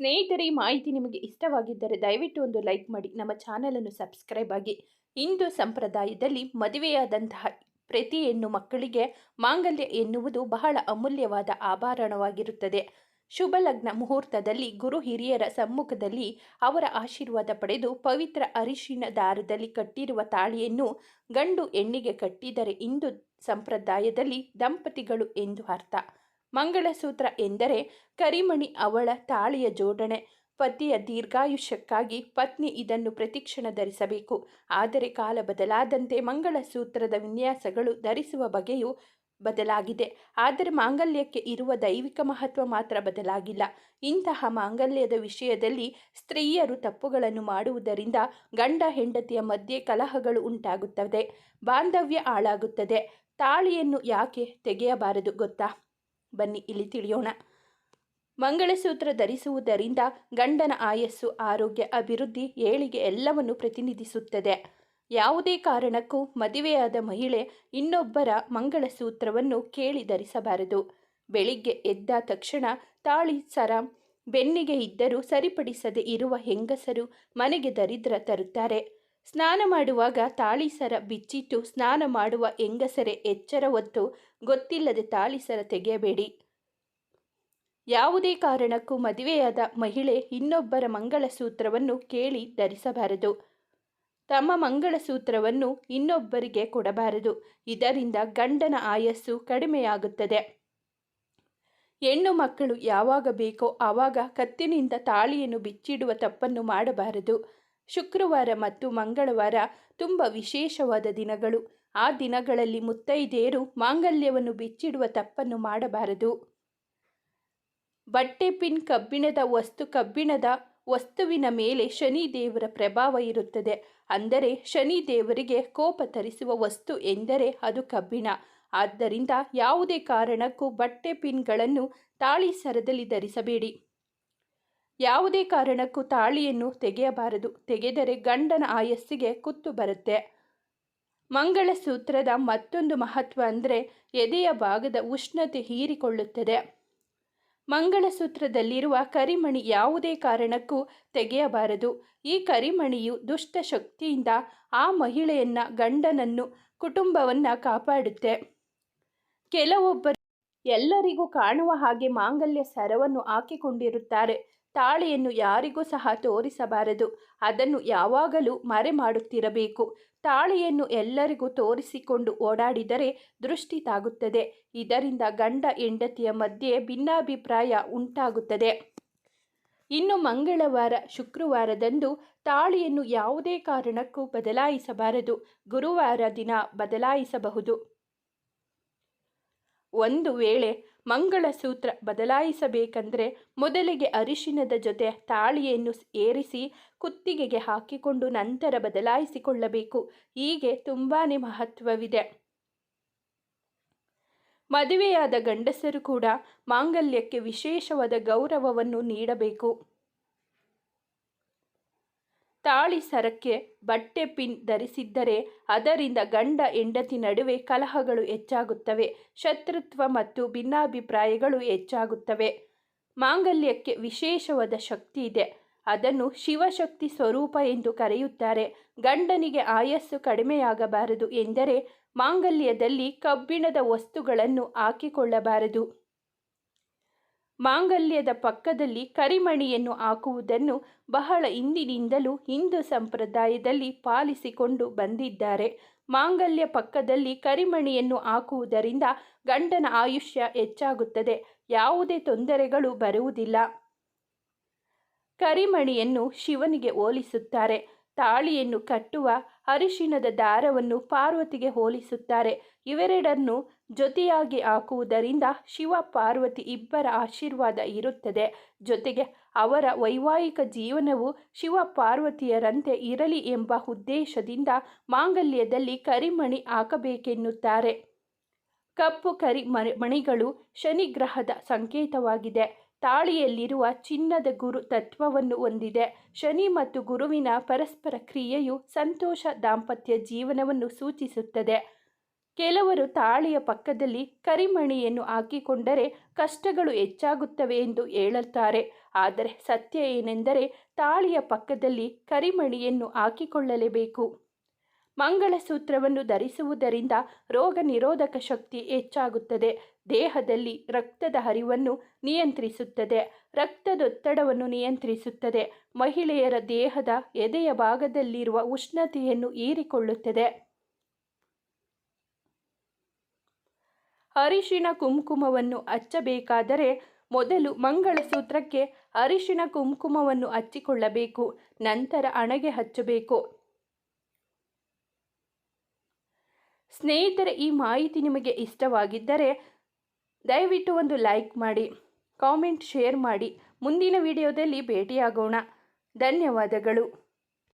ಸ್ನೇಹಿತರೆ, ಈ ಮಾಹಿತಿ ನಿಮಗೆ ಇಷ್ಟವಾಗಿದ್ದರೆ ದಯವಿಟ್ಟು ಒಂದು ಲೈಕ್ ಮಾಡಿ. ನಮ್ಮ ಚಾನಲನ್ನು ಸಬ್ಸ್ಕ್ರೈಬ್ ಆಗಿ. ಹಿಂದೂ ಸಂಪ್ರದಾಯದಲ್ಲಿ ಮದುವೆಯಾದಂತಹ ಪ್ರತಿ ಹೆಣ್ಣು ಮಕ್ಕಳಿಗೆ ಮಾಂಗಲ್ಯ ಎನ್ನುವುದು ಬಹಳ ಅಮೂಲ್ಯವಾದ ಆಭರಣವಾಗಿರುತ್ತದೆ. ಶುಭ ಲಗ್ನ ಮುಹೂರ್ತದಲ್ಲಿ ಗುರು ಹಿರಿಯರ ಸಮ್ಮುಖದಲ್ಲಿ ಅವರ ಆಶೀರ್ವಾದ ಪಡೆದು ಪವಿತ್ರ ಅರಿಶಿನ ದಾರದಲ್ಲಿ ಕಟ್ಟಿರುವ ತಾಳಿಯನ್ನು ಗಂಡು ಹೆಣ್ಣಿಗೆ ಕಟ್ಟಿದರೆ ಹಿಂದೂ ಸಂಪ್ರದಾಯದಲ್ಲಿ ದಂಪತಿಗಳು ಎಂದು ಅರ್ಥ. ಮಂಗಳಸೂತ್ರ ಎಂದರೆ ಕರಿಮಣಿ ಅವಳ ತಾಳಿಯ ಜೋಡಣೆ. ಪತಿಯ ದೀರ್ಘಾಯುಷ್ಯಕ್ಕಾಗಿ ಪತ್ನಿ ಇದನ್ನು ಪ್ರತಿಕ್ಷಣ ಧರಿಸಬೇಕು. ಆದರೆ ಕಾಲ ಬದಲಾದಂತೆ ಮಂಗಳಸೂತ್ರದ ವಿನ್ಯಾಸಗಳು ಧರಿಸುವ ಬಗೆಯು ಬದಲಾಗಿದೆ. ಆದರೆ ಮಾಂಗಲ್ಯಕ್ಕೆ ಇರುವ ದೈವಿಕ ಮಹತ್ವ ಮಾತ್ರ ಬದಲಾಗಿಲ್ಲ. ಇಂತಹ ಮಾಂಗಲ್ಯದ ವಿಷಯದಲ್ಲಿ ಸ್ತ್ರೀಯರು ತಪ್ಪುಗಳನ್ನು ಮಾಡುವುದರಿಂದ ಗಂಡ ಹೆಂಡತಿಯ ಮಧ್ಯೆ ಕಲಹಗಳು ಉಂಟಾಗುತ್ತದೆ ಬಾಂಧವ್ಯ ಹಾಳಾಗುತ್ತದೆ. ತಾಳಿಯನ್ನು ಯಾಕೆ ತೆಗೆಯಬಾರದು ಗೊತ್ತಾ? ಬನ್ನಿ, ಇಲ್ಲಿ ತಿಳಿಯೋಣ. ಮಂಗಳಸೂತ್ರ ಧರಿಸುವುದರಿಂದ ಗಂಡನ ಆಯಸ್ಸು, ಆರೋಗ್ಯ, ಅಭಿವೃದ್ಧಿ, ಏಳಿಗೆ ಎಲ್ಲವನ್ನು ಪ್ರತಿನಿಧಿಸುತ್ತದೆ. ಯಾವುದೇ ಕಾರಣಕ್ಕೂ ಮದುವೆಯಾದ ಮಹಿಳೆ ಇನ್ನೊಬ್ಬರ ಮಂಗಳಸೂತ್ರವನ್ನು ಕೇಳಿ ಧರಿಸಬಾರದು. ಬೆಳಿಗ್ಗೆ ಎದ್ದ ತಕ್ಷಣ ತಾಳಿ ಸರ ಬೆನ್ನಿಗೆ ಇದ್ದರೂ ಸರಿಪಡಿಸದೆ ಇರುವ ಹೆಂಗಸರು ಮನೆಗೆ ದರಿದ್ರ ತರುತ್ತಾರೆ. ಸ್ನಾನ ಮಾಡುವಾಗ ತಾಳಿಸರ ಬಿಚ್ಚಿಟ್ಟು ಸ್ನಾನ ಮಾಡುವ ಹೆಂಗಸರೆ ಎಚ್ಚರ ಹೊತ್ತು ಗೊತ್ತಿಲ್ಲದೆ ತಾಳಿಸರ ತೆಗೆಯಬೇಡಿ. ಯಾವುದೇ ಕಾರಣಕ್ಕೂ ಮದುವೆಯಾದ ಮಹಿಳೆ ಇನ್ನೊಬ್ಬರ ಮಂಗಳಸೂತ್ರವನ್ನು ಕೇಳಿ ಧರಿಸಬಾರದು. ತಮ್ಮ ಮಂಗಳಸೂತ್ರವನ್ನು ಇನ್ನೊಬ್ಬರಿಗೆ ಕೊಡಬಾರದು. ಇದರಿಂದ ಗಂಡನ ಆಯಸ್ಸು ಕಡಿಮೆಯಾಗುತ್ತದೆ. ಹೆಣ್ಣು ಮಕ್ಕಳು ಯಾವಾಗ ಬೇಕೋ ಆವಾಗ ಕತ್ತಿನಿಂದ ತಾಳಿಯನ್ನು ಬಿಚ್ಚಿಡುವ ತಪ್ಪನ್ನು ಮಾಡಬಾರದು. ಶುಕ್ರವಾರ ಮತ್ತು ಮಂಗಳವಾರ ತುಂಬ ವಿಶೇಷವಾದ ದಿನಗಳು. ಆ ದಿನಗಳಲ್ಲಿ ಮುತ್ತೈದೆಯರು ಮಾಂಗಲ್ಯವನ್ನು ಬಿಚ್ಚಿಡುವ ತಪ್ಪನ್ನು ಮಾಡಬಾರದು. ಬಟ್ಟೆ ಪಿನ್ ಕಬ್ಬಿಣದ ವಸ್ತು ಕಬ್ಬಿಣದ ವಸ್ತುವಿನ ಮೇಲೆ ಶನಿ ದೇವರ ಪ್ರಭಾವ ಇರುತ್ತದೆ. ಅಂದರೆ ಶನಿ ದೇವರಿಗೆ ಕೋಪ ತರಿಸುವ ವಸ್ತು ಎಂದರೆ ಅದು ಕಬ್ಬಿಣ. ಆದ್ದರಿಂದ ಯಾವುದೇ ಕಾರಣಕ್ಕೂ ಬಟ್ಟೆ ಪಿನ್ಗಳನ್ನು ತಾಳಿ ಸರದಲ್ಲಿ ಧರಿಸಬೇಡಿ. ಯಾವುದೇ ಕಾರಣಕ್ಕೂ ತಾಳಿಯನ್ನು ತೆಗೆಯಬಾರದು. ತೆಗೆದರೆ ಗಂಡನ ಆಯಸ್ಸಿಗೆ ಕುತ್ತು ಬರುತ್ತೆ. ಮಂಗಳಸೂತ್ರದ ಮತ್ತೊಂದು ಮಹತ್ವ ಅಂದರೆ ಎದೆಯ ಭಾಗದ ಉಷ್ಣತೆ ಹೀರಿಕೊಳ್ಳುತ್ತದೆ. ಮಂಗಳಸೂತ್ರದಲ್ಲಿರುವ ಕರಿಮಣಿ ಯಾವುದೇ ಕಾರಣಕ್ಕೂ ತೆಗೆಯಬಾರದು. ಈ ಕರಿಮಣಿಯು ದುಷ್ಟ ಶಕ್ತಿಯಿಂದ ಆ ಮಹಿಳೆಯನ್ನ, ಗಂಡನನ್ನು, ಕುಟುಂಬವನ್ನು ಕಾಪಾಡುತ್ತೆ. ಕೆಲವೊಬ್ಬರು ಎಲ್ಲರಿಗೂ ಕಾಣುವ ಹಾಗೆ ಮಾಂಗಲ್ಯ ಸರವನ್ನು ಹಾಕಿಕೊಂಡಿರುತ್ತಾರೆ. ತಾಳಿಯನ್ನು ಯಾರಿಗೂ ಸಹ ತೋರಿಸಬಾರದು. ಅದನ್ನು ಯಾವಾಗಲೂ ಮರೆ ಮಾಡುತ್ತಿರಬೇಕು ತಾಳಿಯನ್ನು ಎಲ್ಲರಿಗೂ ತೋರಿಸಿಕೊಂಡು ಓಡಾಡಿದರೆ ದೃಷ್ಟಿ ತಾಗುತ್ತದೆ. ಇದರಿಂದ ಗಂಡ ಹೆಂಡತಿಯ ಮಧ್ಯೆ ಭಿನ್ನಾಭಿಪ್ರಾಯ ಉಂಟಾಗುತ್ತದೆ. ಇನ್ನು ಮಂಗಳವಾರ, ಶುಕ್ರವಾರದಂದು ತಾಳಿಯನ್ನು ಯಾವುದೇ ಕಾರಣಕ್ಕೂ ಬದಲಾಯಿಸಬಾರದು. ಗುರುವಾರ ದಿನ ಬದಲಾಯಿಸಬಹುದು. ಒಂದು ವೇಳೆ ಮಂಗಳಸೂತ್ರ ಬದಲಾಯಿಸಬೇಕಂದ್ರೆ ಮೊದಲಿಗೆ ಅರಿಶಿನದ ಜೊತೆ ತಾಳಿಯನ್ನು ಏರಿಸಿ ಕುತ್ತಿಗೆಗೆ ಹಾಕಿಕೊಂಡು ನಂತರ ಬದಲಾಯಿಸಿಕೊಳ್ಳಬೇಕು. ಹೀಗೆ ತುಂಬಾ ಮಹತ್ವವಿದೆ. ಮದುವೆಯಾದ ಗಂಡಸರು ಕೂಡ ಮಾಂಗಲ್ಯಕ್ಕೆ ವಿಶೇಷವಾದ ಗೌರವವನ್ನು ನೀಡಬೇಕು. ತಾಳಿ ಸರಕ್ಕೆ ಬಟ್ಟೆ ಪಿನ್ ಧರಿಸಿದ್ದರೆ ಅದರಿಂದ ಗಂಡ ಹೆಂಡತಿ ನಡುವೆ ಕಲಹಗಳು ಹೆಚ್ಚಾಗುತ್ತವೆ, ಶತ್ರುತ್ವ ಮತ್ತು ಭಿನ್ನಾಭಿಪ್ರಾಯಗಳು ಹೆಚ್ಚಾಗುತ್ತವೆ. ಮಾಂಗಲ್ಯಕ್ಕೆ ವಿಶೇಷವಾದ ಶಕ್ತಿ ಇದೆ. ಅದನ್ನು ಶಿವಶಕ್ತಿ ಸ್ವರೂಪ ಎಂದು ಕರೆಯುತ್ತಾರೆ. ಗಂಡನಿಗೆ ಆಯಸ್ಸು ಕಡಿಮೆಯಾಗಬಾರದು ಎಂದರೆ ಮಾಂಗಲ್ಯದಲ್ಲಿ ಕಬ್ಬಿಣದ ವಸ್ತುಗಳನ್ನು ಹಾಕಿಕೊಳ್ಳಬಾರದು. ಮಾಂಗಲ್ಯದ ಪಕ್ಕದಲ್ಲಿ ಕರಿಮಣಿಯನ್ನು ಹಾಕುವುದನ್ನು ಬಹಳ ಹಿಂದಿನಿಂದಲೂ ಹಿಂದೂ ಸಂಪ್ರದಾಯದಲ್ಲಿ ಪಾಲಿಸಿಕೊಂಡು ಬಂದಿದ್ದಾರೆ. ಮಾಂಗಲ್ಯ ಪಕ್ಕದಲ್ಲಿ ಕರಿಮಣಿಯನ್ನು ಹಾಕುವುದರಿಂದ ಗಂಡನ ಆಯುಷ್ಯ ಹೆಚ್ಚಾಗುತ್ತದೆ. ಯಾವುದೇ ತೊಂದರೆಗಳು ಬರುವುದಿಲ್ಲ. ಕರಿಮಣಿಯನ್ನು ಶಿವನಿಗೆ ಹೋಲಿಸುತ್ತಾರೆ. ತಾಳಿಯನ್ನು ಕಟ್ಟುವ ಅರಿಶಿಣದ ದಾರವನ್ನು ಪಾರ್ವತಿಗೆ ಹೋಲಿಸುತ್ತಾರೆ. ಇವೆರಡನ್ನು ಜೊತೆಯಾಗಿ ಹಾಕುವುದರಿಂದ ಶಿವ ಪಾರ್ವತಿ ಇಬ್ಬರ ಆಶೀರ್ವಾದ ಇರುತ್ತದೆ. ಜೊತೆಗೆ ಅವರ ವೈವಾಹಿಕ ಜೀವನವು ಶಿವ ಪಾರ್ವತಿಯರಂತೆ ಇರಲಿ ಎಂಬ ಉದ್ದೇಶದಿಂದ ಮಾಂಗಲ್ಯದಲ್ಲಿ ಕರಿಮಣಿ ಹಾಕಬೇಕೆನ್ನುತ್ತಾರೆ. ಕಪ್ಪು ಕರಿ ಮಣಿಗಳು ಶನಿ ಗ್ರಹದ ಸಂಕೇತವಾಗಿದೆ. ತಾಳಿಯಲ್ಲಿರುವ ಚಿನ್ನದ ಗುರು ತತ್ವವನ್ನು ಹೊಂದಿದೆ. ಶನಿ ಮತ್ತು ಗುರುವಿನ ಪರಸ್ಪರ ಕ್ರಿಯೆಯು ಸಂತೋಷ, ದಾಂಪತ್ಯ ಜೀವನವನ್ನು ಸೂಚಿಸುತ್ತದೆ. ಕೆಲವರು ತಾಳಿಯ ಪಕ್ಕದಲ್ಲಿ ಕರಿಮಣಿಯನ್ನು ಹಾಕಿಕೊಂಡರೆ ಕಷ್ಟಗಳು ಹೆಚ್ಚಾಗುತ್ತವೆ ಎಂದು ಹೇಳುತ್ತಾರೆ. ಆದರೆ ಸತ್ಯ ಏನೆಂದರೆ ತಾಳಿಯ ಪಕ್ಕದಲ್ಲಿ ಕರಿಮಣಿಯನ್ನು ಹಾಕಿಕೊಳ್ಳಲೇಬೇಕು. ಮಂಗಳಸೂತ್ರವನ್ನು ಧರಿಸುವುದರಿಂದ ರೋಗ ನಿರೋಧಕ ಶಕ್ತಿ ಹೆಚ್ಚಾಗುತ್ತದೆ. ದೇಹದಲ್ಲಿ ರಕ್ತದ ಹರಿವನ್ನು ನಿಯಂತ್ರಿಸುತ್ತದೆ. ರಕ್ತದೊತ್ತಡವನ್ನು ನಿಯಂತ್ರಿಸುತ್ತದೆ. ಮಹಿಳೆಯರ ದೇಹದ ಎದೆಯ ಭಾಗದಲ್ಲಿರುವ ಉಷ್ಣತೆಯನ್ನು ಹೀರಿಕೊಳ್ಳುತ್ತದೆ. ಅರಿಶಿಣ ಕುಂಕುಮವನ್ನು ಹಚ್ಚಬೇಕಾದರೆ ಮೊದಲು ಮಂಗಳಸೂತ್ರಕ್ಕೆ ಅರಿಶಿನ ಕುಂಕುಮವನ್ನು ಹಚ್ಚಿಕೊಳ್ಳಬೇಕು ನಂತರ ಹಣೆಗೆ ಹಚ್ಚಬೇಕು. ಸ್ನೇಹಿತರೆ, ಈ ಮಾಹಿತಿ ನಿಮಗೆ ಇಷ್ಟವಾಗಿದ್ದರೆ ದಯವಿಟ್ಟು ಒಂದು ಲೈಕ್ ಮಾಡಿ, ಕಾಮೆಂಟ್, ಶೇರ್ ಮಾಡಿ. ಮುಂದಿನ ವಿಡಿಯೋದಲ್ಲಿ ಭೇಟಿಯಾಗೋಣ. ಧನ್ಯವಾದಗಳು.